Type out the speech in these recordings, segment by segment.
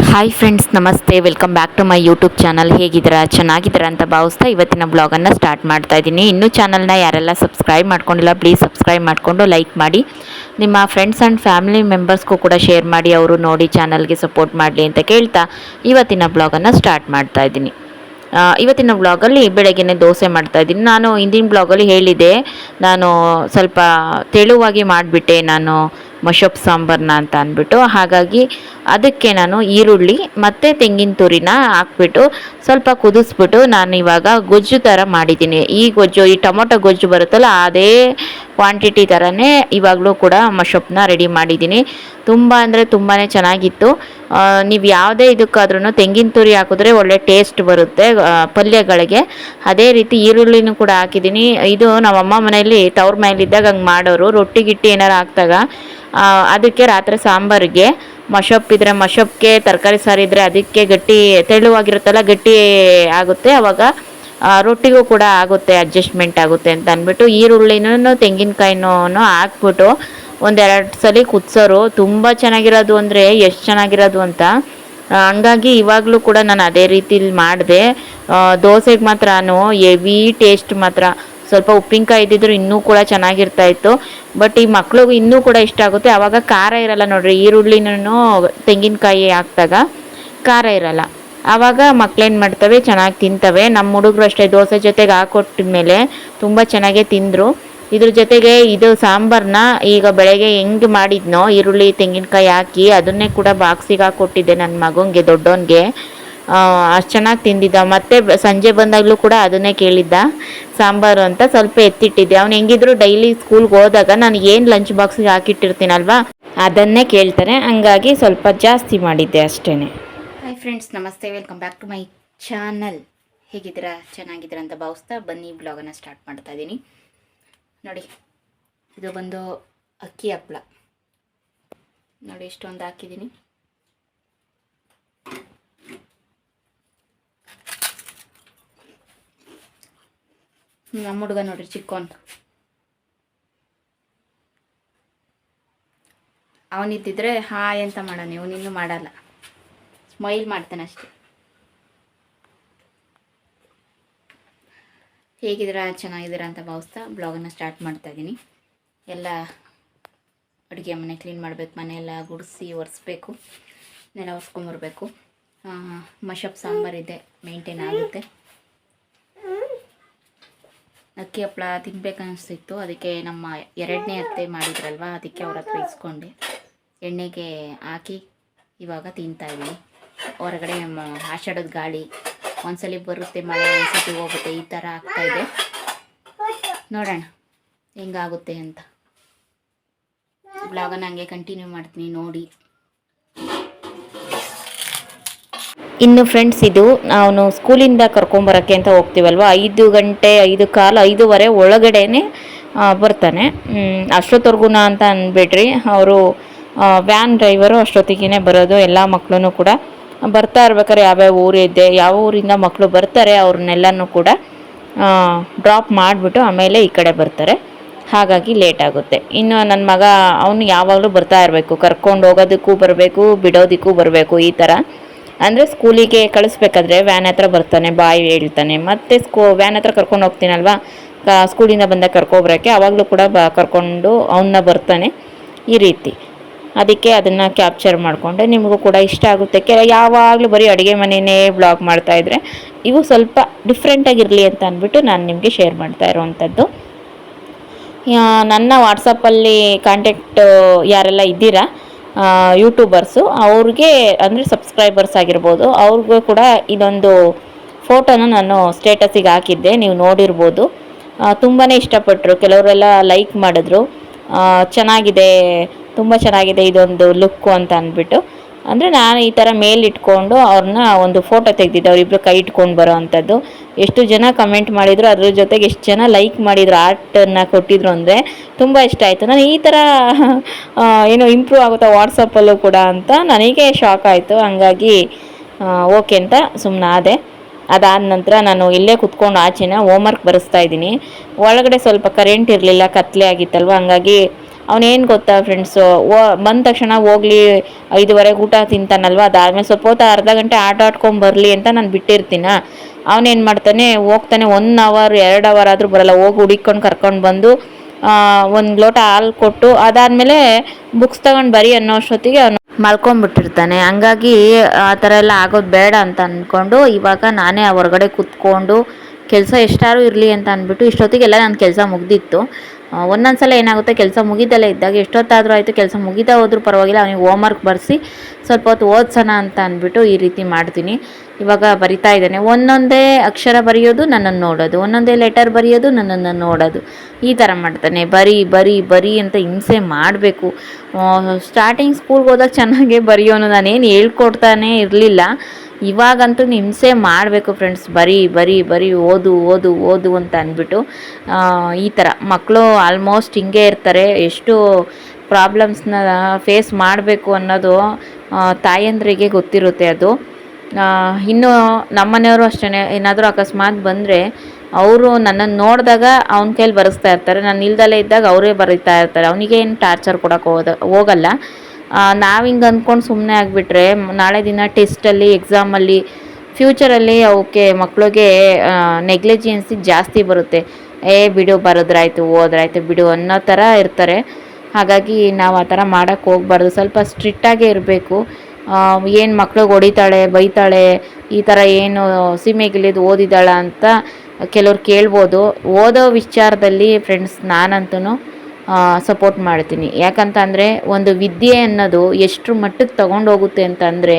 Hi friends ನಮಸ್ತೆ. Welcome back to my YouTube channel ಹೇಗಿದ್ದೀರಾ? ಚೆನ್ನಾಗಿದ್ದೀರಾ ಅಂತ ಭಾವಿಸ್ತಾ ಇವತ್ತಿನ ಬ್ಲಾಗನ್ನು ಸ್ಟಾರ್ಟ್ ಮಾಡ್ತಾ ಇದ್ದೀನಿ. ಇನ್ನೂ ಚಾನಲ್ನ ಯಾರೆಲ್ಲ ಸಬ್ಸ್ಕ್ರೈಬ್ ಮಾಡ್ಕೊಂಡಿಲ್ಲ ಪ್ಲೀಸ್ ಸಬ್ಸ್ಕ್ರೈಬ್ ಮಾಡಿಕೊಂಡು ಲೈಕ್ ಮಾಡಿ. ನಿಮ್ಮ ಫ್ರೆಂಡ್ಸ್ ಆ್ಯಂಡ್ ಫ್ಯಾಮಿಲಿ ಮೆಂಬರ್ಸ್ಗೂ ಕೂಡ ಶೇರ್ ಮಾಡಿ, ಅವರು ನೋಡಿ ಚಾನಲ್ಗೆ ಸಪೋರ್ಟ್ ಮಾಡಲಿ ಅಂತ ಕೇಳ್ತಾ ಇವತ್ತಿನ ಬ್ಲಾಗನ್ನು ಸ್ಟಾರ್ಟ್ ಮಾಡ್ತಾ ಇದ್ದೀನಿ. ಇವತ್ತಿನ ಬ್ಲಾಗಲ್ಲಿ ಬೆಳಗ್ಗೆ ದೋಸೆ ಮಾಡ್ತಾ ಇದ್ದೀನಿ. ನಾನು ಹಿಂದಿನ ಬ್ಲಾಗಲ್ಲಿ ಹೇಳಿದೆ ನಾನು ಸ್ವಲ್ಪ ತೆಳುವಾಗಿ ಮಾಡಿಬಿಟ್ಟೆ. ನಾನು ಮಶಪ್ ಸಾಂಬಾರನ್ನ ಅಂತ ಅಂದ್ಬಿಟ್ಟು, ಹಾಗಾಗಿ ಅದಕ್ಕೆ ನಾನು ಈರುಳ್ಳಿ ಮತ್ತು ತೆಂಗಿನ ತುರಿನ ಹಾಕ್ಬಿಟ್ಟು ಸ್ವಲ್ಪ ಕುದಿಸ್ಬಿಟ್ಟು ನಾನು ಇವಾಗ ಗೊಜ್ಜು ಥರ ಮಾಡಿದ್ದೀನಿ. ಈ ಗೊಜ್ಜು, ಈ ಟೊಮೊಟೊ ಗೊಜ್ಜು ಬರುತ್ತಲ್ಲ, ಅದೇ ಕ್ವಾಂಟಿಟಿ ಥರನೇ ಇವಾಗಲೂ ಕೂಡ ಮಶಪ್ನ ರೆಡಿ ಮಾಡಿದ್ದೀನಿ. ತುಂಬ ಅಂದರೆ ತುಂಬಾ ಚೆನ್ನಾಗಿತ್ತು. ನೀವು ಯಾವುದೇ ಇದಕ್ಕಾದ್ರೂ ತೆಂಗಿನ ತುರಿ ಹಾಕಿದ್ರೆ ಒಳ್ಳೆ ಟೇಸ್ಟ್ ಬರುತ್ತೆ ಪಲ್ಯಗಳಿಗೆ. ಅದೇ ರೀತಿ ಈರುಳ್ಳಿನೂ ಕೂಡ ಹಾಕಿದ್ದೀನಿ. ಇದು ನಮ್ಮಮ್ಮ ಮನೆಯಲ್ಲಿ, ತವ್ರ ಮನೇಲಿದ್ದಾಗ ಹಂಗೆ ಮಾಡೋರು. ರೊಟ್ಟಿ ಗಿಟ್ಟಿ ಏನಾರು ಹಾಕ್ದಾಗ ಅದಕ್ಕೆ ರಾತ್ರಿ ಸಾಂಬಾರಿಗೆ ಮಶಪ್ ಇದ್ರೆ ಮಶಪ್ಗೆ ತರಕಾರಿ ಸಾರಿದ್ರೆ ಅದಕ್ಕೆ ಗಟ್ಟಿ ತೆಳುವಾಗಿರುತ್ತಲ್ಲ, ಗಟ್ಟಿ ಆಗುತ್ತೆ. ಅವಾಗ ರೊಟ್ಟಿಗೂ ಕೂಡ ಆಗುತ್ತೆ ಅಡ್ಜಸ್ಟ್ಮೆಂಟ್ ಆಗುತ್ತೆ ಅಂತ ಅಂದ್ಬಿಟ್ಟು ಈರುಳ್ಳಿನೂ ತೆಂಗಿನಕಾಯಿನೂ ಹಾಕ್ಬಿಟ್ಟು ಒಂದೆರಡು ಸಲ ಕುದಿಸೋರು, ತುಂಬ ಚೆನ್ನಾಗಿರೋದು ಅಂದರೆ ಎಷ್ಟು ಚೆನ್ನಾಗಿರೋದು ಅಂತ. ಹಂಗಾಗಿ ಇವಾಗಲೂ ಕೂಡ ನಾನು ಅದೇ ರೀತಿಲಿ ಮಾಡಿದೆ. ದೋಸೆಗೆ ಮಾತ್ರ ಹೆವಿ ಟೇಸ್ಟ್ ಮಾತ್ರ. ಸ್ವಲ್ಪ ಉಪ್ಪಿನಕಾಯಿ ಇದ್ದಿದ್ರು ಇನ್ನೂ ಕೂಡ ಚೆನ್ನಾಗಿರ್ತಾ ಇತ್ತು. ಬಟ್ ಈ ಮಕ್ಳಿಗೂ ಇನ್ನೂ ಕೂಡ ಇಷ್ಟ ಆಗುತ್ತೆ. ಆವಾಗ ಖಾರ ಇರಲ್ಲ ನೋಡ್ರಿ ಈರುಳ್ಳಿನೂ ತೆಂಗಿನಕಾಯಿ ಹಾಕಿದಾಗ ಖಾರ ಇರಲ್ಲ. ಆವಾಗ ಮಕ್ಕಳೇನು ಮಾಡ್ತವೆ? ಚೆನ್ನಾಗಿ ತಿಂತವೆ. ನಮ್ಮ ಹುಡುಗರು ಅಷ್ಟೇ ದೋಸೆ ಜೊತೆಗೆ ಹಾಕೊಟ್ಟಿದ್ಮೇಲೆ ತುಂಬ ಚೆನ್ನಾಗೇ ತಿಂದರು. ಇದ್ರ ಜೊತೆಗೆ ಇದು ಸಾಂಬಾರನ್ನ ಈಗ ಬೆಳಗ್ಗೆ ಹೆಂಗೆ ಮಾಡಿದ್ನೋ, ಈರುಳ್ಳಿ, ತೆಂಗಿನಕಾಯಿ ಹಾಕಿ ಅದನ್ನೇ ಕೂಡ ಬಾಕ್ಸಿಗೆ ಹಾಕೊಟ್ಟಿದ್ದೆ ನನ್ನ ಮಗನಿಗೆ ದೊಡ್ಡವನಿಗೆ ಅಷ್ಟು ಚೆನ್ನಾಗಿ ತಿಂದಿದ್ದ. ಮತ್ತೆ ಸಂಜೆ ಬಂದಾಗಲೂ ಕೂಡ ಅದನ್ನೇ ಕೇಳಿದ್ದ. ಸಾಂಬಾರು ಅಂತ ಸ್ವಲ್ಪ ಎತ್ತಿಟ್ಟಿದ್ದೆ. ಅವ್ನು ಹೆಂಗಿದ್ರು ಡೈಲಿ ಸ್ಕೂಲ್ಗೆ ಹೋದಾಗ ನಾನು ಏನು ಲಂಚ್ ಬಾಕ್ಸಿಗೆ ಹಾಕಿಟ್ಟಿರ್ತೀನಲ್ವಾ, ಅದನ್ನೇ ಕೇಳ್ತಾರೆ ಹಂಗಾಗಿ ಸ್ವಲ್ಪ ಜಾಸ್ತಿ ಮಾಡಿದ್ದೆ ಅಷ್ಟೇ ಫ್ರೆಂಡ್ಸ್ ನಮಸ್ತೆ. Welcome back to my channel ಹೇಗಿದ್ದೀರಾ? ಚೆನ್ನಾಗಿದ್ದೀರಾ ಅಂತ ಭಾವಿಸ್ತಾ ಬನ್ನಿ. ಬ್ಲಾಗನ್ನು ಸ್ಟಾರ್ಟ್ ಮಾಡ್ತಾ ಇದ್ದೀನಿ ನೋಡಿ, ಇದು ಬಂದು ಅಕ್ಕಿ ಹಪ್ಪಳ ನೋಡಿ, ಇಷ್ಟೊಂದು ಹಾಕಿದ್ದೀನಿ. ನಮ್ಮ ಹುಡುಗ ನೋಡ್ರಿ ಚಿಕ್ಕೋನ್ ಅವನಿದ್ದಿದ್ರೆ, ಹಾಯ್ ಅಂತ ಮಾಡೋಣ. ಇವನಿನ್ನೂ ಮಾಡಲ್ಲ. ಸ್ಮೈಲ್ ಮಾಡ್ತಾನೆ ಅಷ್ಟೆ. ಹೇಗಿದ್ದೀರಾ? ಚೆನ್ನಾಗಿದ್ದೀರಾ ಅಂತ ಭಾವಿಸ್ತಾ ಬ್ಲಾಗನ್ನು ಸ್ಟಾರ್ಟ್ ಮಾಡ್ತಾ ಇದ್ದೀನಿ. ಎಲ್ಲ ಅಡುಗೆ ಮನೆ ಕ್ಲೀನ್ ಮಾಡಬೇಕು, ಮನೆಯೆಲ್ಲ ಗುಡಿಸಿ ಒರೆಸ್ಬೇಕು, ನೆಲ ಒರೆಸ್ಕೊಂಬರ್ಬೇಕು. ಮಶಪ್ ಸಾಂಬಾರಿದೆ ಮೇಂಟೈನ್ ಆಗುತ್ತೆ. ಅಕ್ಕಿ ಹಪ್ಪಳ ತಿನ್ಬೇಕನ್ನಿಸ್ತಿತ್ತು ಅದಕ್ಕೆ ನಮ್ಮ ಎರಡನೇ ಅತ್ತೆ ಮಾಡಿದ್ರಲ್ವ, ಅದಕ್ಕೆ ಅವ್ರ ಹತ್ರ ಇಸ್ಕೊಂಡೆ. ಎಣ್ಣೆಗೆ ಹಾಕಿ ಇವಾಗ ತಿಂತಾ ಇದ್ದೀನಿ. ಹೊರಗಡೆ ಆಷಾಢದ ಗಾಳಿ. ಒಂದ್ಸಲಿ ಬರುತ್ತೆ ಮಳೆ, ಒಂದ್ಸತಿ ಹೋಗುತ್ತೆ, ಈ ಥರ ಆಗ್ತಾ ಇದೆ. ನೋಡೋಣ, ಹೆಂಗಾಗುತ್ತೆ ಅಂತ. ಬ್ಲಾಗನ್ನು ಹಂಗೆ ಕಂಟಿನ್ಯೂ ಮಾಡ್ತೀನಿ, ನೋಡಿ. ಇನ್ನು ಫ್ರೆಂಡ್ಸ್ ಇದು ನಾವು ಸ್ಕೂಲಿಂದ ಕರ್ಕೊಂಬರೋಕ್ಕೆ ಅಂತ ಹೋಗ್ತೀವಲ್ವ? ಐದು ಗಂಟೆ, ಐದು ಕಾಲು, ಐದೂವರೆ ಒಳಗಡೆನೆ ಬರ್ತಾನೆ. ಅಷ್ಟೊತ್ತವರೆಗೂನ ಅಷ್ಟೊತ್ತವರೆಗೂ ಅಂತ ಅಂದ್ಬಿಟ್ರಿ ಅವರು ವ್ಯಾನ್ ಡ್ರೈವರು ಅಷ್ಟೊತ್ತಿಗೆ ಬರೋದು, ಎಲ್ಲ ಮಕ್ಕಳೂ ಕೂಡ. ಬರ್ತಾ ಇರ್ಬೇಕಾದ್ರೆ ಯಾವ್ಯಾವ ಊರಿದೆ ಯಾವ ಊರಿಂದ ಮಕ್ಕಳು ಬರ್ತಾರೆ ಅವ್ರನ್ನೆಲ್ಲನೂ ಕೂಡ ಡ್ರಾಪ್ ಮಾಡಿಬಿಟ್ಟು ಆಮೇಲೆ ಈ ಕಡೆ ಬರ್ತಾರೆ. ಹಾಗಾಗಿ ಲೇಟ್ ಆಗುತ್ತೆ. ಇನ್ನು ನನ್ನ ಮಗ, ಅವನು ಯಾವಾಗಲೂ ಬರ್ತಾ ಇರಬೇಕು. ಕರ್ಕೊಂಡು ಹೋಗೋದಕ್ಕೂ ಬರಬೇಕು, ಬಿಡೋದಕ್ಕೂ ಬರಬೇಕು ಈ ಥರ ಅಂದರೆ ಸ್ಕೂಲಿಗೆ ಕಳಿಸ್ಬೇಕಾದ್ರೆ ವ್ಯಾನ್ ಹತ್ರ ಬರ್ತಾನೆ, ಬಾಯಿ ಹೇಳ್ತಾನೆ. ಮತ್ತೆ ಸ್ಕೂ ವ್ಯಾನ್ ಹತ್ರ ಕರ್ಕೊಂಡು ಹೋಗ್ತೀನಲ್ವಾ? ಸ್ಕೂಲಿಂದ ಬಂದಾಗ ಕರ್ಕೊಬರೋಕ್ಕೆ ಆವಾಗಲೂ ಕೂಡ ಬ, ಕರ್ಕೊಂಡು ಅವನ್ನ ಬರ್ತಾನೆ. ಈ ರೀತಿ. ಅದಕ್ಕೆ ಅದನ್ನು ಕ್ಯಾಪ್ಚರ್ ಮಾಡಿಕೊಂಡೆ. ನಿಮಗೂ ಕೂಡ ಇಷ್ಟ ಆಗುತ್ತೆ. ಕೆಲ ಯಾವಾಗಲೂ ಬರೀ ಅಡುಗೆ ಮನೆಯೇ ಬ್ಲಾಗ್ ಮಾಡ್ತಾಯಿದ್ರೆ ಇವು ಸ್ವಲ್ಪ ಡಿಫ್ರೆಂಟಾಗಿರಲಿ ಅಂತ ಅಂದ್ಬಿಟ್ಟು ನಾನು ನಿಮಗೆ ಶೇರ್ ಮಾಡ್ತಾ ಇರೋವಂಥದ್ದು ನನ್ನ ವಾಟ್ಸಪ್ಪಲ್ಲಿ ಕಾಂಟ್ಯಾಕ್ಟ್ ಯಾರೆಲ್ಲ ಇದ್ದೀರಾ ಯೂಟ್ಯೂಬರ್ಸು ಅವ್ರಿಗೆ ಅಂದರೆ ಸಬ್ಸ್ಕ್ರೈಬರ್ಸ್ ಆಗಿರ್ಬೋದು, ಅವ್ರಿಗೂ ಕೂಡ ಇದೊಂದು ಫೋಟೋನ ನಾನು ಸ್ಟೇಟಸಿಗೆ ಹಾಕಿದ್ದೆ. ನೀವು ನೋಡಿರ್ಬೋದು. ತುಂಬಾ ಇಷ್ಟಪಟ್ಟರು ಕೆಲವರೆಲ್ಲ ಲೈಕ್ ಮಾಡಿದ್ರು. ಚೆನ್ನಾಗಿದೆ. ತುಂಬ ಚೆನ್ನಾಗಿದೆ ಇದೊಂದು ಲುಕ್ಕು ಅಂತ ಅಂದ್ಬಿಟ್ಟು. ಅಂದರೆ ನಾನು ಈ ಥರ ಮೇಲ್ ಇಟ್ಕೊಂಡು ಅವ್ರನ್ನ ಒಂದು ಫೋಟೋ ತೆಗೆದಿದ್ದೆ, ಅವರಿಬ್ರು ಕೈ ಇಟ್ಕೊಂಡು ಬರೋ ಅಂಥದ್ದು. ಎಷ್ಟು ಜನ ಕಮೆಂಟ್ ಮಾಡಿದ್ರು, ಅದ್ರ ಜೊತೆಗೆ ಎಷ್ಟು ಜನ ಲೈಕ್ ಮಾಡಿದ್ರು ಆರ್ಟನ್ನು ಕೊಟ್ಟಿದ್ರು ಅಂದರೆ ತುಂಬ ಇಷ್ಟ ಆಯಿತು. ನಾನು ಈ ಥರ ಏನು ಇಂಪ್ರೂವ್ ಆಗುತ್ತಾ ವಾಟ್ಸಪ್ಪಲ್ಲೂ ಕೂಡ ಅಂತ ನನಗೆ ಶಾಕ್ ಆಯಿತು. ಹಂಗಾಗಿ ಓಕೆ ಅಂತ ಸುಮ್ಮನೆ ಆದೆ. ಅದಾದ ನಂತರ ನಾನು ಇಲ್ಲೇ ಕುತ್ಕೊಂಡು ಆಚೆನ ಹೋಮ್ವರ್ಕ್ ಬರೆಸ್ತಾ ಇದ್ದೀನಿ. ಒಳಗಡೆ ಸ್ವಲ್ಪ ಕರೆಂಟ್ ಇರಲಿಲ್ಲ, ಕತ್ಲೆ ಆಗಿತ್ತಲ್ವ? ಹಂಗಾಗಿ ಅವನೇನು ಗೊತ್ತಾ ಫ್ರೆಂಡ್ಸು ಓ ಬಂದ ತಕ್ಷಣ ಹೋಗ್ಲಿ, ಐದುವರೆಗೆ ಊಟ ತಿಂತಾನಲ್ವ? ಅದಾದಮೇಲೆ ಸ್ವಲ್ಪ ಹೊತ್ತು ಅರ್ಧ ಗಂಟೆ ಆಟ ಆಡ್ಕೊಂಡು ಬರಲಿ ಅಂತ ನಾನು ಬಿಟ್ಟಿರ್ತೀನ. ಅವನೇನು ಮಾಡ್ತಾನೆ, ಹೋಗ್ತಾನೆ ಒನ್ ಅವರ್ ಎರಡು ಅವರ್ ಆದರೂ ಬರಲ್ಲ. ಹೋಗಿ ಹುಡಿಕೊಂಡು ಕರ್ಕೊಂಡು ಬಂದು ಒಂದು ಲೋಟ ಹಾಲು ಕೊಟ್ಟು, ಅದಾದಮೇಲೆ ಬುಕ್ಸ್ ತಗೊಂಡು ಬರೀ ಅನ್ನೋ ಅಷ್ಟೊತ್ತಿಗೆ ಅವನು ಮಲ್ಕೊಂಡ್ಬಿಟ್ಟಿರ್ತಾನೆ. ಹಂಗಾಗಿ ಆ ಥರ ಎಲ್ಲ ಆಗೋದು ಬೇಡ ಅಂತ ಅಂದ್ಕೊಂಡು ಇವಾಗ ನಾನೇ ಹೊರಗಡೆ ಕೂತ್ಕೊಂಡು, ಕೆಲಸ ಎಷ್ಟಾರು ಇರಲಿ ಅಂತ ಅಂದ್ಬಿಟ್ಟು ಇಷ್ಟೊತ್ತಿಗೆಲ್ಲ ನನ್ನ ಕೆಲಸ ಮುಗ್ದಿತ್ತು. ಒಂದೊಂದು ಸಲ ಏನಾಗುತ್ತೆ, ಕೆಲಸ ಮುಗಿದಲ್ಲೇ ಇದ್ದಾಗ ಎಷ್ಟೊತ್ತಾದರೂ ಆಯಿತು, ಕೆಲಸ ಮುಗಿತಾ ಹೋದರೂ ಪರವಾಗಿಲ್ಲ, ಅವನಿಗೆ ಹೋಮ್ವರ್ಕ್ ಬರೆಸಿ ಸ್ವಲ್ಪ ಹೊತ್ತು ಓದ್ಸೋಣ ಅಂತ ಅಂದ್ಬಿಟ್ಟು ಈ ರೀತಿ ಮಾಡ್ತೀನಿ. ಇವಾಗ ಬರಿತಾ ಇದ್ದಾನೆ. ಒಂದೊಂದೇ ಅಕ್ಷರ ಬರೆಯೋದು ನನ್ನನ್ನು ನೋಡೋದು, ಒಂದೊಂದೇ ಲೆಟರ್ ಬರೆಯೋದು ನನ್ನನ್ನು ನೋಡೋದು. ಈ ಥರ ಮಾಡ್ತಾನೆ. ಬರಿ ಬರಿ ಬರಿ ಅಂತ ಹಿಂಸೆ ಮಾಡಬೇಕು. ಸ್ಟಾರ್ಟಿಂಗ್ ಸ್ಕೂಲ್ಗೆ ಹೋದಾಗ ಚೆನ್ನಾಗೇ ಬರೆಯೋನು, ನಾನೇನು ಹೇಳ್ಕೊಡ್ತಾನೆ ಇರಲಿಲ್ಲ. ಇವಾಗಂತೂ ಹಿಂಸೆ ಮಾಡಬೇಕು ಫ್ರೆಂಡ್ಸ್ ಬರೀ ಬರೀ ಬರೀ ಓದು ಓದು ಓದು ಅಂತ ಅಂದ್ಬಿಟ್ಟು ಈ ಥರ ಮಕ್ಕಳು ಆಲ್ಮೋಸ್ಟ್ ಹಿಂಗೆ ಇರ್ತಾರೆ. ಎಷ್ಟು ಪ್ರಾಬ್ಲಮ್ಸ್ನ ಫೇಸ್ ಮಾಡಬೇಕು ಅನ್ನೋದು ತಾಯಂದ್ರಿಗೆ ಗೊತ್ತಿರುತ್ತೆ ಅದು. ಇನ್ನು ನಮ್ಮನೆಯವರು ಅಷ್ಟೇ ಏನಾದರೂ ಅಕಸ್ಮಾತ್ ಬಂದರೆ ಅವರು ನನ್ನನ್ನು ನೋಡಿದಾಗ ಅವನ ಕೈಲಿ ಬರೆಸ್ತಾ ಇರ್ತಾರೆ. ನಾನು ಇಲ್ದಲೇ ಇದ್ದಾಗ ಅವರೇ ಬರೀತಾ ಇರ್ತಾರೆ. ಅವನಿಗೆ ಟಾರ್ಚರ್ ಕೊಡೋಕೆ ಹೋದ, ಹೋಗಲ್ಲ. ನಾವು ಹಿಂಗೆ ಅಂದ್ಕೊಂಡು ಸುಮ್ಮನೆ ಆಗಿಬಿಟ್ರೆ, ನಾಳೆ ದಿನ ಟೆಸ್ಟಲ್ಲಿ ಎಕ್ಸಾಮಲ್ಲಿ ಫ್ಯೂಚರಲ್ಲಿ ಅವಕ್ಕೆ ಮಕ್ಕಳಿಗೆ ನೆಗ್ಲಿಜಿಯನ್ಸಿ ಜಾಸ್ತಿ ಬರುತ್ತೆ. ಏ, ಬಿಡು, ಬರೋದ್ರಾಯ್ತು ಓದ್ರಾಯ್ತು ಬಿಡು ಅನ್ನೋ ಥರ ಇರ್ತಾರೆ. ಹಾಗಾಗಿ ನಾವು ಆ ಥರ ಮಾಡೋಕ್ಕೆ ಹೋಗ್ಬಾರ್ದು. ಸ್ವಲ್ಪ ಸ್ಟ್ರಿಕ್ಟಾಗೇ ಇರಬೇಕು. ಏನು ಮಕ್ಳಿಗೆ ಹೊಡಿತಾಳೆ, ಬೈತಾಳೆ, ಈ ಥರ ಏನು ಸೀಮೆಗಿಳಿದು ಓದಿದಾಳ ಅಂತ ಕೆಲವ್ರು ಕೇಳ್ಬೋದು. ಓದೋ ವಿಚಾರದಲ್ಲಿ ಫ್ರೆಂಡ್ಸ್ ನಾನಂತೂ ಸಪೋರ್ಟ್ ಮಾಡ್ತೀನಿ. ಯಾಕಂತಂದರೆ ಒಂದು ವಿದ್ಯೆ ಅನ್ನೋದು ಎಷ್ಟು ಮಟ್ಟಕ್ಕೆ ತಗೊಂಡೋಗುತ್ತೆ ಅಂತಂದರೆ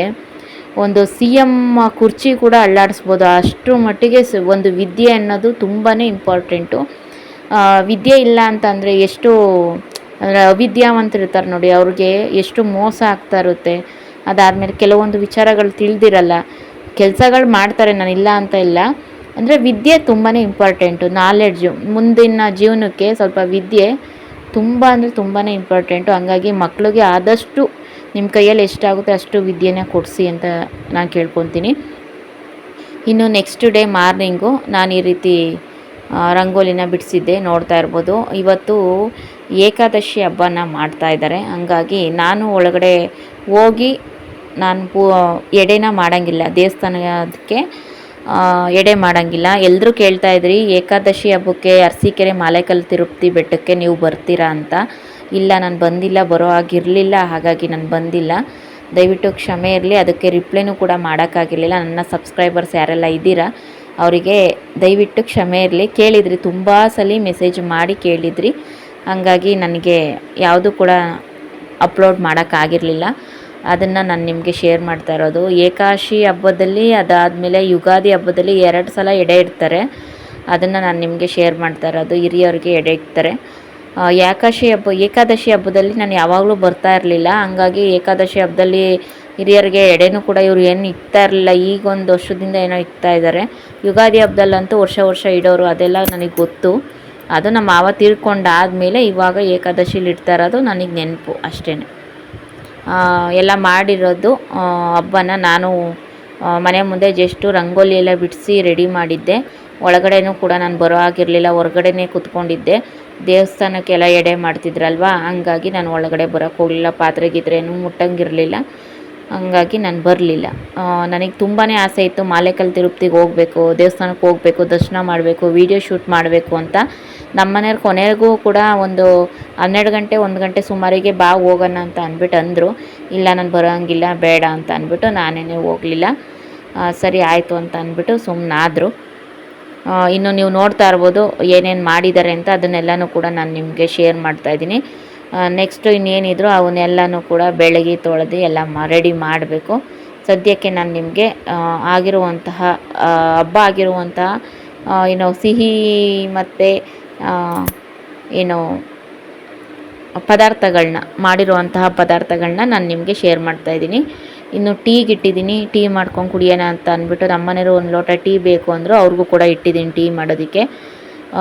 ಒಂದು ಸಿ ಎಂ ಕುರ್ಚಿ ಕೂಡ ಅಳ್ಳಾಡಿಸ್ಬೋದು ಅಷ್ಟರ ಮಟ್ಟಿಗೆ ಒಂದು ವಿದ್ಯೆ ಅನ್ನೋದು ತುಂಬಾ ಇಂಪಾರ್ಟೆಂಟು ವಿದ್ಯೆ ಇಲ್ಲ ಅಂತಂದರೆ ಎಷ್ಟು, ಅಂದರೆ ಅವಿದ್ಯಾವಂತರಿರ್ತಾರೆ ನೋಡಿ, ಅವ್ರಿಗೆ ಎಷ್ಟು ಮೋಸ ಆಗ್ತಾ ಇರುತ್ತೆ. ಅದಾದಮೇಲೆ ಕೆಲವೊಂದು ವಿಚಾರಗಳು ತಿಳಿದಿರಲ್ಲ. ಕೆಲಸಗಳು ಮಾಡ್ತಾರೆ, ನಾನು ಇಲ್ಲ ಅಂತ ಇಲ್ಲ. ಅಂದರೆ ವಿದ್ಯೆ ತುಂಬಾ ಇಂಪಾರ್ಟೆಂಟು ನಾಲೆಡ್ಜು ಮುಂದಿನ ಜೀವನಕ್ಕೆ ಸ್ವಲ್ಪ ವಿದ್ಯೆ ತುಂಬ ಅಂದರೆ ತುಂಬಾ ಇಂಪಾರ್ಟೆಂಟು ಹಂಗಾಗಿ ಮಕ್ಕಳಿಗೆ ಆದಷ್ಟು ನಿಮ್ಮ ಕೈಯಲ್ಲಿ ಎಷ್ಟಾಗುತ್ತೆ ಅಷ್ಟು ವಿದ್ಯೆನ ಕೊಡಿಸಿ ಅಂತ ನಾನು ಕೇಳ್ಕೊತೀನಿ. ಇನ್ನು ನೆಕ್ಸ್ಟ್ ಡೇ ಮಾರ್ನಿಂಗು ನಾನು ಈ ರೀತಿ ರಂಗೋಲಿನ ಬಿಡಿಸಿದ್ದೆ, ನೋಡ್ತಾ ಇರ್ಬೋದು. ಇವತ್ತು ಏಕಾದಶಿ ಹಬ್ಬನ ಮಾಡ್ತಾ ಇದ್ದಾರೆ. ಹಂಗಾಗಿ ನಾನು ಒಳಗಡೆ ಹೋಗಿ ನಾನು ಪೂ, ಎಡೆನ ಮಾಡೋಂಗಿಲ್ಲ. ದೇವಸ್ಥಾನಕ್ಕೆ ಎಡೆ ಮಾಡೋಂಗಿಲ್ಲ. ಎಲ್ಲರೂ ಕೇಳ್ತಾ ಇದ್ರಿ, ಏಕಾದಶಿ ಹಬ್ಬಕ್ಕೆ ಅರಸೀಕೆರೆ ಮಾಲೆಕಲ್ ತಿರುಪತಿ ಬೆಟ್ಟಕ್ಕೆ ನೀವು ಬರ್ತೀರಾ ಅಂತ. ಇಲ್ಲ, ನಾನು ಬಂದಿಲ್ಲ, ಬರೋ ಆಗಿರಲಿಲ್ಲ ಹಾಗಾಗಿ ನಾನು ಬಂದಿಲ್ಲ. ದಯವಿಟ್ಟು ಕ್ಷಮೆ ಇರಲಿ, ಅದಕ್ಕೆ ರಿಪ್ಲೈನೂ ಕೂಡ ಮಾಡೋಕ್ಕಾಗಿರಲಿಲ್ಲ. ನನ್ನ ಸಬ್ಸ್ಕ್ರೈಬರ್ಸ್ ಯಾರೆಲ್ಲ ಇದ್ದೀರಾ, ಅವರಿಗೆ ದಯವಿಟ್ಟು ಕ್ಷಮೆ ಇರಲಿ. ಕೇಳಿದ್ರಿ, ತುಂಬ ಸಲ ಮೆಸೇಜ್ ಮಾಡಿ ಕೇಳಿದ್ರಿ. ಹಾಗಾಗಿ ನನಗೆ ಯಾವುದು ಕೂಡ ಅಪ್ಲೋಡ್ ಮಾಡೋಕ್ಕಾಗಿರಲಿಲ್ಲ. ಅದನ್ನು ನಾನು ನಿಮಗೆ ಶೇರ್ ಮಾಡ್ತಾ ಇರೋದು. ಏಕಾಶಿ ಹಬ್ಬದಲ್ಲಿ ಅದಾದಮೇಲೆ ಯುಗಾದಿ ಹಬ್ಬದಲ್ಲಿ ಎರಡು ಸಲ ಎಡೆ ಇಡ್ತಾರೆ. ಅದನ್ನು ನಾನು ನಿಮಗೆ ಶೇರ್ ಮಾಡ್ತಾ ಇರೋದು. ಹಿರಿಯರಿಗೆ ಎಡೆ ಇಡ್ತಾರೆ. ಏಕಾಶಿ ಹಬ್ಬ, ಏಕಾದಶಿ ಹಬ್ಬದಲ್ಲಿ ನಾನು ಯಾವಾಗಲೂ ಬರ್ತಾ ಇರಲಿಲ್ಲ. ಹಂಗಾಗಿ ಏಕಾದಶಿ ಹಬ್ಬದಲ್ಲಿ ಹಿರಿಯರಿಗೆ ಎಡೆನೂ ಕೂಡ ಇವರು ಏನು ಇಕ್ತಾ ಇರಲಿಲ್ಲ. ಈಗ ಒಂದು ವರ್ಷದಿಂದ ಏನೋ ಇಕ್ತಾ ಇದ್ದಾರೆ ಯುಗಾದಿ ಹಬ್ಬದಲ್ಲಂತೂ ವರ್ಷ ವರ್ಷ ಇಡೋರು, ಅದೆಲ್ಲ ನನಗೆ ಗೊತ್ತು. ಅದು ನಮ್ಮ ಮಾವ ತೀರ್ಕೊಂಡಾದಮೇಲೆ ಇವಾಗ ಏಕಾದಶಿಲಿ ಇಡ್ತಾ ಇರೋದು ನನಗೆ ನೆನಪು ಅಷ್ಟೇ ಎಲ್ಲ ಮಾಡಿರೋದು. ಹಬ್ಬನ ನಾನು ಮನೆ ಮುಂದೆ ಜಸ್ಟು ರಂಗೋಲಿ ಎಲ್ಲ ಬಿಡಿಸಿ ರೆಡಿ ಮಾಡಿದ್ದೆ. ಒಳಗಡೆನೂ ಕೂಡ ನಾನು ಬರೋ ಆಗಿರಲಿಲ್ಲ ಹೊರ್ಗಡೆನೇ ಕೂತ್ಕೊಂಡಿದ್ದೆ. ದೇವಸ್ಥಾನಕ್ಕೆಲ್ಲ ಎಡೆ ಮಾಡ್ತಿದ್ರಲ್ವ? ಹಂಗಾಗಿ ನಾನು ಒಳಗಡೆ ಬರೋಕ್ಕೆ ಹೋಗಲಿಲ್ಲ. ಪಾತ್ರೆ ಗಿದ್ರೇನು ಮುಟ್ಟಂಗಿರಲಿಲ್ಲ. ಹಂಗಾಗಿ ನಾನು ಬರಲಿಲ್ಲ. ನನಗೆ ತುಂಬಾ ಆಸೆ ಇತ್ತು ಮಾಲೇಕಲ್ ತಿರುಪ್ತಿಗೆ ಹೋಗಬೇಕು ದೇವಸ್ಥಾನಕ್ಕೆ ಹೋಗಬೇಕು, ದರ್ಶನ ಮಾಡಬೇಕು, ವೀಡಿಯೋ ಶೂಟ್ ಮಾಡಬೇಕು ಅಂತ. ನಮ್ಮ ಮನೆಯವ್ರ ಕೊನೆಗೂ ಕೂಡ ಒಂದು ಹನ್ನೆರಡು ಗಂಟೆ, ಒಂದು ಗಂಟೆ ಸುಮಾರಿಗೆ ಬಾ ಹೋಗೋಣ ಅಂತ ಅಂದ್ಬಿಟ್ಟು ಅಂದರು. ಇಲ್ಲ, ನಾನು ಬರೋಂಗಿಲ್ಲ, ಬೇಡ ಅಂತ ಅಂದ್ಬಿಟ್ಟು ನಾನೇನೇ ಹೋಗಲಿಲ್ಲ. ಸರಿ ಆಯಿತು ಅಂತ ಅಂದ್ಬಿಟ್ಟು ಸುಮ್ಮನಾದರು ಇನ್ನು ನೀವು ನೋಡ್ತಾ ಇರ್ಬೋದು ಏನೇನು ಮಾಡಿದ್ದಾರೆ ಅಂತ ಅದನ್ನೆಲ್ಲನೂ ಕೂಡ ನಾನು ನಿಮಗೆ ಶೇರ್ ಮಾಡ್ತಾಯಿದ್ದೀನಿ ನೆಕ್ಸ್ಟು ಇನ್ನೇನಿದ್ರು ಅವನ್ನೆಲ್ಲನೂ ಕೂಡ ಬೆಳಗ್ಗೆ ತೊಳೆದು ಎಲ್ಲ ರೆಡಿ ಮಾಡಬೇಕು. ಸದ್ಯಕ್ಕೆ ನಾನು ನಿಮಗೆ ಆಗಿರುವಂತಹ ಹಬ್ಬ ಆಗಿರುವಂತಹ ಏನು ಸಿಹಿ ಮತ್ತು ಏನು ಪದಾರ್ಥಗಳನ್ನ ಮಾಡಿರುವಂತಹ ಪದಾರ್ಥಗಳನ್ನ ನಾನು ನಿಮಗೆ ಶೇರ್ ಮಾಡ್ತಾಯಿದ್ದೀನಿ ಇನ್ನು ಟೀಗೆ ಇಟ್ಟಿದ್ದೀನಿ ಟೀ ಮಾಡ್ಕೊಂಡು ಕುಡಿಯೋಣ ಅಂತ ಅಂದ್ಬಿಟ್ಟು ನಮ್ಮನೆಯವರು ಒಂದು ಲೋಟ ಟೀ ಬೇಕು ಅಂದರು ಅವ್ರಿಗೂ ಕೂಡ ಇಟ್ಟಿದ್ದೀನಿ ಟೀ ಮಾಡೋದಕ್ಕೆ.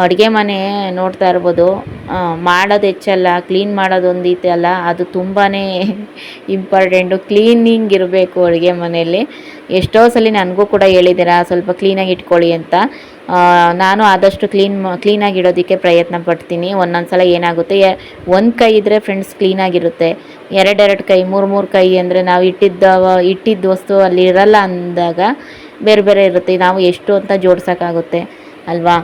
ಅಡುಗೆ ಮನೆ ನೋಡ್ತಾ ಇರ್ಬೋದು. ಮಾಡೋದು ಹೆಚ್ಚಲ್ಲ ಕ್ಲೀನ್ ಮಾಡೋದು ಒಂದು ಅಲ್ಲ, ಅದು ತುಂಬಾ ಇಂಪಾರ್ಟೆಂಟು ಕ್ಲೀನಿಂಗ್ ಇರಬೇಕು ಅಡುಗೆ ಮನೆಯಲ್ಲಿ. ಎಷ್ಟೋ ಸಲ ನನಗೂ ಕೂಡ ಹೇಳಿದ್ದೀರಾ, ಸ್ವಲ್ಪ ಕ್ಲೀನಾಗಿ ಇಟ್ಕೊಳ್ಳಿ ಅಂತ. ನಾನು ಆದಷ್ಟು ಕ್ಲೀನ್ ಕ್ಲೀನಾಗಿ ಇಡೋದಕ್ಕೆ ಪ್ರಯತ್ನ ಪಡ್ತೀನಿ. ಒಂದೊಂದು ಸಲ ಏನಾಗುತ್ತೆ ಒಂದು ಕೈ ಇದ್ದರೆ ಫ್ರೆಂಡ್ಸ್ ಕ್ಲೀನಾಗಿರುತ್ತೆ ಎರಡೆರಡು ಕೈ, ಮೂರು ಮೂರು ಕೈ ಅಂದರೆ ನಾವು ಇಟ್ಟಿದ್ದ ಇಟ್ಟಿದ್ದ ವಸ್ತು ಅಲ್ಲಿ ಇರಲ್ಲ ಅಂದಾಗ ಬೇರೆ ಬೇರೆ ಇರುತ್ತೆ. ನಾವು ಎಷ್ಟು ಅಂತ ಜೋಡ್ಸೋಕ್ಕಾಗುತ್ತೆ, ಅಲ್ವಾ?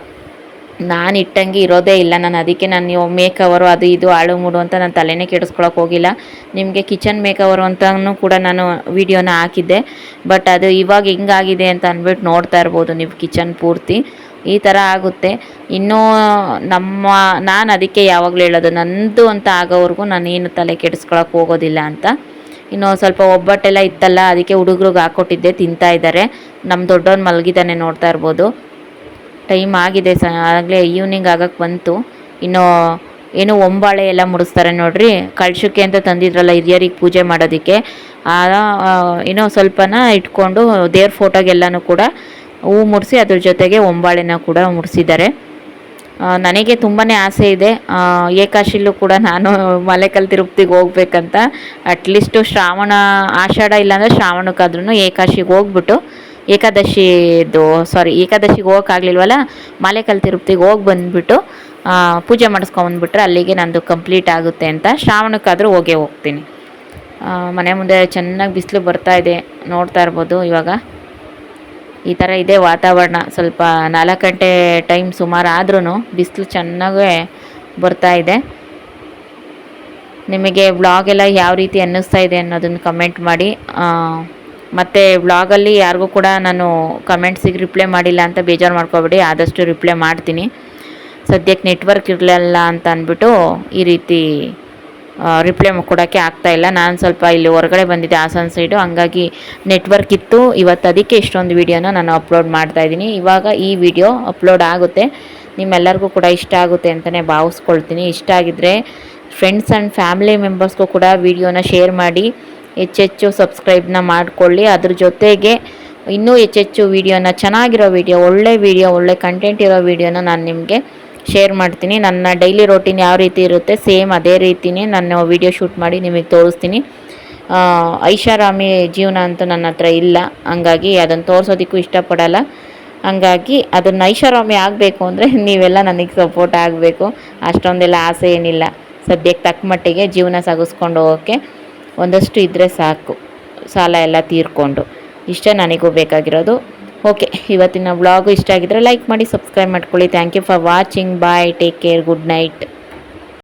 ನಾನು ಇಟ್ಟಂಗೆ ಇರೋದೇ ಇಲ್ಲ. ನಾನು ಅದಕ್ಕೆ ನಾನು ನೀವು ಮೇಕವರು ಅದು ಇದು ಆಳು ಮೂಡು ಅಂತ ನಾನು ತಲೆನೇ ಕೆಡಿಸ್ಕೊಳಕ್ಕೆ ಹೋಗಿಲ್ಲ. ನಿಮಗೆ ಕಿಚನ್ ಮೇಕವರು ಅಂತಲೂ ಕೂಡ ನಾನು ವಿಡಿಯೋನ ಹಾಕಿದ್ದೆ. ಬಟ್ ಅದು ಇವಾಗ ಹೆಂಗಾಗಿದೆ ಅಂತ ಅಂದ್ಬಿಟ್ಟು ನೋಡ್ತಾ ಇರ್ಬೋದು ನೀವು ಕಿಚನ್ ಪೂರ್ತಿ. ಈ ಥರ ಆಗುತ್ತೆ. ಇನ್ನೂ ನಮ್ಮ, ನಾನು ಅದಕ್ಕೆ ಯಾವಾಗಲೂ ಹೇಳೋದು, ನಂದು ಅಂತ ಆಗೋವರೆಗೂ ನಾನು ಏನು ತಲೆ ಕೆಡಿಸ್ಕೊಳಕ್ಕೆ ಹೋಗೋದಿಲ್ಲ ಅಂತ. ಇನ್ನು ಸ್ವಲ್ಪ ಒಬ್ಬಟ್ಟೆಲ್ಲ ಇತ್ತಲ್ಲ, ಅದಕ್ಕೆ ಹುಡುಗ್ರಿಗೆ ಹಾಕ್ಕೊಟ್ಟಿದ್ದೆ ತಿಂತಾ ಇದ್ದಾರೆ ನಮ್ಮ ದೊಡ್ಡವ್ನು ಮಲಗಿದ್ದಾನೆ ನೋಡ್ತಾ ಇರ್ಬೋದು. ಟೈಮ್ ಆಗಿದೆ ಸ, ಆಗಲೇ ಈವ್ನಿಂಗ್ ಆಗಕ್ಕೆ ಬಂತು. ಇನ್ನು ಏನು ಒಂಬಾಳೆ ಎಲ್ಲ ಮುಡಿಸ್ತಾರೆ ನೋಡ್ರಿ. ಕಳ್ಶಕ್ಕೆ ಅಂತ ತಂದಿದ್ರಲ್ಲ ಹಿರಿಯರಿಗೆ ಪೂಜೆ ಮಾಡೋದಕ್ಕೆ. ಆ ಏನೋ ಸ್ವಲ್ಪನ ಇಟ್ಕೊಂಡು ದೇವ್ರ ಫೋಟೋಗೆಲ್ಲನೂ ಕೂಡ ಹೂವು ಮುಡಿಸಿ ಅದ್ರ ಜೊತೆಗೆ ಒಂಬಾಳೆನ ಕೂಡ ಮುಡಿಸಿದ್ದಾರೆ. ನನಗೆ ತುಂಬಾ ಆಸೆ ಇದೆ. ಏಕಾಶಿಲೂ ಕೂಡ ನಾನು ಮಲೆಕಲ್ ತಿರುಪ್ತಿಗೆ ಹೋಗ್ಬೇಕಂತ. ಅಟ್ಲೀಸ್ಟು ಶ್ರಾವಣ, ಆಷಾಢ ಇಲ್ಲಾಂದರೆ ಶ್ರಾವಣಕ್ಕಾದ್ರೂ ಏಕಾಶಿಗೆ ಹೋಗ್ಬಿಟ್ಟು ಏಕಾದಶಿದು ಸಾರಿ ಏಕಾದಶಿಗೆ ಹೋಗೋಕ್ಕಾಗಲಿಲ್ವಲ್ಲ ಮಾಲೆಕಲ್ ತಿರುಪತಿಗೆ ಹೋಗಿ ಬಂದುಬಿಟ್ಟು ಪೂಜೆ ಮಾಡಿಸ್ಕೊಂಬಂದ್ಬಿಟ್ರೆ ಅಲ್ಲಿಗೆ ನಂದು ಕಂಪ್ಲೀಟ್ ಆಗುತ್ತೆ ಅಂತ ಶ್ರಾವಣಕ್ಕಾದರೂ ಹೋಗೇ ಹೋಗ್ತೀನಿ. ಮನೆ ಮುಂದೆ ಚೆನ್ನಾಗಿ ಬಿಸಿಲು ಬರ್ತಾ ಇದೆ, ನೋಡ್ತಾ ಇರ್ಬೋದು ಇವಾಗ. ಈ ಥರ ಇದೆ ವಾತಾವರಣ, ಸ್ವಲ್ಪ ನಾಲ್ಕು ಗಂಟೆ ಟೈಮ್ ಸುಮಾರು ಆದ್ರೂ ಬಿಸಿಲು ಚೆನ್ನಾಗೇ ಬರ್ತಾ ಇದೆ. ನಿಮಗೆ ಬ್ಲಾಗೆಲ್ಲ ಯಾವ ರೀತಿ ಅನ್ನಿಸ್ತಾ ಇದೆ ಅನ್ನೋದನ್ನು ಕಮೆಂಟ್ ಮಾಡಿ. ಮತ್ತು ವ್ಲಾಗಲ್ಲಿ ಯಾರಿಗೂ ಕೂಡ ನಾನು ಕಮೆಂಟ್ಸಿಗೆ ರಿಪ್ಲೈ ಮಾಡಿಲ್ಲ ಅಂತ ಬೇಜಾರು ಮಾಡ್ಕೊಬೇಡಿ, ಆದಷ್ಟು ರಿಪ್ಲೈ ಮಾಡ್ತೀನಿ. ಸದ್ಯಕ್ಕೆ ನೆಟ್ವರ್ಕ್ ಇರಲಿಲ್ಲ ಅಂತ ಅಂದ್ಬಿಟ್ಟು ಈ ರೀತಿ ರಿಪ್ಲೈ ಕೊಡೋಕ್ಕೆ ಆಗ್ತಾ ಇಲ್ಲ. ನಾನು ಸ್ವಲ್ಪ ಇಲ್ಲಿ ಹೊರಗಡೆ ಬಂದಿದ್ದೆ ಹಾಸನ ಸೈಡು ಹಂಗಾಗಿ ನೆಟ್ವರ್ಕ್ ಇತ್ತು. ಇವತ್ತು ಅದಕ್ಕೆ ಇಷ್ಟೊಂದು ವೀಡಿಯೋನ ನಾನು ಅಪ್ಲೋಡ್ ಮಾಡ್ತಾ ಇದ್ದೀನಿ. ಇವಾಗ ಈ ವಿಡಿಯೋ ಅಪ್ಲೋಡ್ ಆಗುತ್ತೆ. ನಿಮ್ಮೆಲ್ಲರಿಗೂ ಕೂಡ ಇಷ್ಟ ಆಗುತ್ತೆ ಅಂತಲೇ ಭಾವಿಸ್ಕೊಳ್ತೀನಿ. ಇಷ್ಟ ಆಗಿದ್ದರೆ ಫ್ರೆಂಡ್ಸ್ ಆ್ಯಂಡ್ ಫ್ಯಾಮಿಲಿ ಮೆಂಬರ್ಸ್ಗೂ ಕೂಡ ವೀಡಿಯೋನ ಶೇರ್ ಮಾಡಿ. ಹೆಚ್ಚೆಚ್ಚು ಸಬ್ಸ್ಕ್ರೈಬ್ನ ಮಾಡಿಕೊಳ್ಳಿ. ಅದ್ರ ಜೊತೆಗೆ ಇನ್ನೂ ಹೆಚ್ಚೆಚ್ಚು ವೀಡಿಯೋನ ಚೆನ್ನಾಗಿರೋ ವೀಡಿಯೋ ಒಳ್ಳೆ ವೀಡಿಯೋ ಒಳ್ಳೆ ಕಂಟೆಂಟ್ ಇರೋ ವೀಡಿಯೋನ ನಾನು ನಿಮಗೆ ಶೇರ್ ಮಾಡ್ತೀನಿ. ನನ್ನ ಡೈಲಿ ರೊಟೀನ್ ಯಾವ ರೀತಿ ಇರುತ್ತೆ ಸೇಮ್ ಅದೇ ರೀತಿನೇ ನಾನು ವೀಡಿಯೋ ಶೂಟ್ ಮಾಡಿ ನಿಮಗೆ ತೋರಿಸ್ತೀನಿ. ಐಷಾರಾಮಿ ಜೀವನ ಅಂತೂ ನನ್ನ ಹತ್ರ ಇಲ್ಲ. ಹಂಗಾಗಿ ಅದನ್ನು ತೋರಿಸೋದಕ್ಕೂ ಇಷ್ಟಪಡಲ್ಲ. ಹಂಗಾಗಿ ಅದನ್ನು ಐಷಾರಾಮಿ ಆಗಬೇಕು ಅಂದರೆ ನೀವೆಲ್ಲ ನನಗೆ ಸಪೋರ್ಟ್ ಆಗಬೇಕು. ಅಷ್ಟೊಂದೆಲ್ಲ ಆಸೆ ಏನಿಲ್ಲ. ಸದ್ಯಕ್ಕೆ ತಕ್ಕ ಮಟ್ಟಿಗೆ ಜೀವನ ಸಾಗಿಸ್ಕೊಂಡು ಹೋಗೋಕ್ಕೆ ಒಂದಷ್ಟು ಇದ್ದರೆ ಸಾಕು. ಸಾಲ ಎಲ್ಲ ತೀರ್ಕೊಂಡು. ಇಷ್ಟೇ ನನಗೂ ಬೇಕಾಗಿರೋದು. ಓಕೆ, ಇವತ್ತಿನ ವ್ಲಾಗು ಇಷ್ಟ ಆಗಿದ್ರೆ ಲೈಕ್ ಮಾಡಿ, ಸಬ್ಸ್ಕ್ರೈಬ್ ಮಾಡ್ಕೊಳ್ಳಿ. Thank you for watching bye take care good night